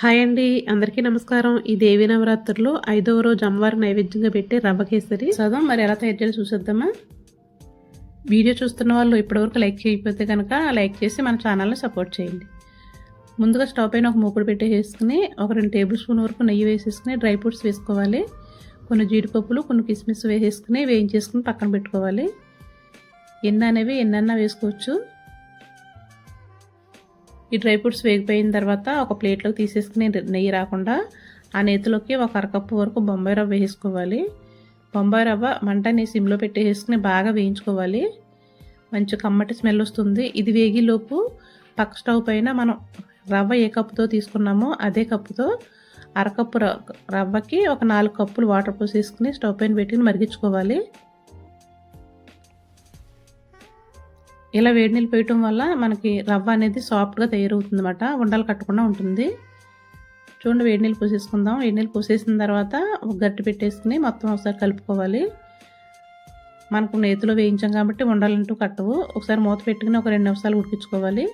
Hi అండి అందరికీ నమస్కారం. ఈ దేవి నవరాత్రులు ఐదవ రోజు అమ్మవారి నైవేద్యంగా పెట్టి రవ్వ కేసరి. చదవం మరి ఎలా తయారు చేయాలో చూసేద్దామా? వీడియో చూస్తున్న వాళ్ళు ఇప్పటివరకు లైక్ చేయకపోతే కనుక లైక్ చేసి మన ఛానల్ని సపోర్ట్ చేయండి. ముందుగా స్టవ్ పైన ఒక మూకుడు పెట్టేసుకుని ఒక రెండు టేబుల్ స్పూన్ వరకు నెయ్యి వేసేసుకుని డ్రై ఫ్రూట్స్ వేసుకోవాలి. కొన్ని జీడిపప్పులు కొన్ని కిస్మిస్ వేసేసుకుని వేయించేసుకుని పక్కన పెట్టుకోవాలి. ఎన్న అనేవి ఎన్నన్నా వేసుకోవచ్చు. ఈ డ్రై ఫ్రూట్స్ వేగిపోయిన తర్వాత ఒక ప్లేట్లోకి తీసేసుకుని నెయ్యి రాకుండా ఆ నేతిలోకి ఒక అరకప్పు వరకు బొంబాయి రవ్వ వేసుకోవాలి. బొంబాయి రవ్వ మంటని సిమ్లో పెట్టేసుకుని బాగా వేయించుకోవాలి. మంచి కమ్మటి స్మెల్ వస్తుంది. ఇది వేగిలోపు పక్క స్టవ్ పైన మనం రవ్వ ఏ కప్పుతో తీసుకున్నామో అదే కప్పుతో అరకప్పు రవ్వకి ఒక నాలుగు కప్పులు వాటర్ పోసేసుకుని స్టవ్ పైన పెట్టుకుని మరిగించుకోవాలి. ఇలా వేడి నీళ్ళు పోయటం వల్ల మనకి రవ్వ అనేది సాఫ్ట్గా తయారవుతుంది అనమాట ఉండలు కట్టకుండా ఉంటుంది. చూడండి వేడి నీళ్ళు పోసేసుకుందాం. వేడి నీళ్ళు పోసేసిన తర్వాత గట్టి పెట్టేసుకుని మొత్తం ఒకసారి కలుపుకోవాలి. మనకు నేతిలో వేయించాం కాబట్టి ఉండాలంటూ కట్టవు. ఒకసారి మూత పెట్టుకుని ఒక రెండు నిమిషాలు ఉడికించుకోవాలి.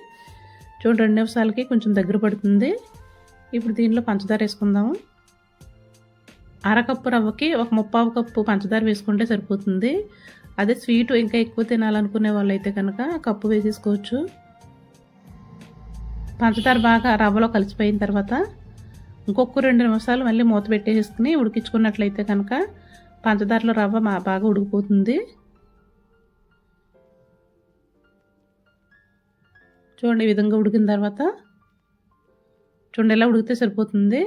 చూడండి రెండు నిమిషాలకి కొంచెం దగ్గర పడుతుంది. ఇప్పుడు దీనిలో పంచదార వేసుకుందాము. అరకప్పు రవ్వకి ఒక ముప్పావు కప్పు పంచదార వేసుకుంటే సరిపోతుంది. అదే స్వీట్ ఇంకా ఎక్కువ తినాలనుకునే వాళ్ళైతే కనుక కప్పు వేసేసుకోవచ్చు. పంచదార బాగా రవ్వలో కలిసిపోయిన తర్వాత ఇంకొక రెండు నిమిషాలు మళ్ళీ మూత పెట్టేసుకుని ఉడికించుకున్నట్లయితే కనుక పంచదారలో రవ్వ బాగా ఉడికిపోతుంది. చూడండి ఈ విధంగా ఉడికిన తర్వాత చూడండి ఎలా ఉడికితే సరిపోతుంది.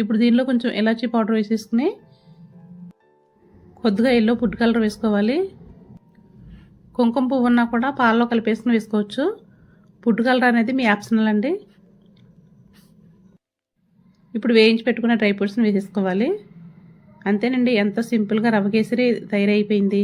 ఇప్పుడు దీనిలో కొంచెం ఎలాచీ పౌడర్ వేసేసుకుని కొద్దిగా ఎల్లో ఫుడ్ కలర్ వేసుకోవాలి. కుంకుమ పువ్వు ఉన్నా కూడా పాలలో కలిపేసుకుని వేసుకోవచ్చు. ఫుడ్ కలర్ అనేది మీ ఆప్షనల్ అండి. ఇప్పుడు వేయించి పెట్టుకున్న డ్రై ఫ్రూట్స్ని వేసేసుకోవాలి. అంతేనండి ఎంత సింపుల్గా రవ్వ కేసరి తయారైపోయింది.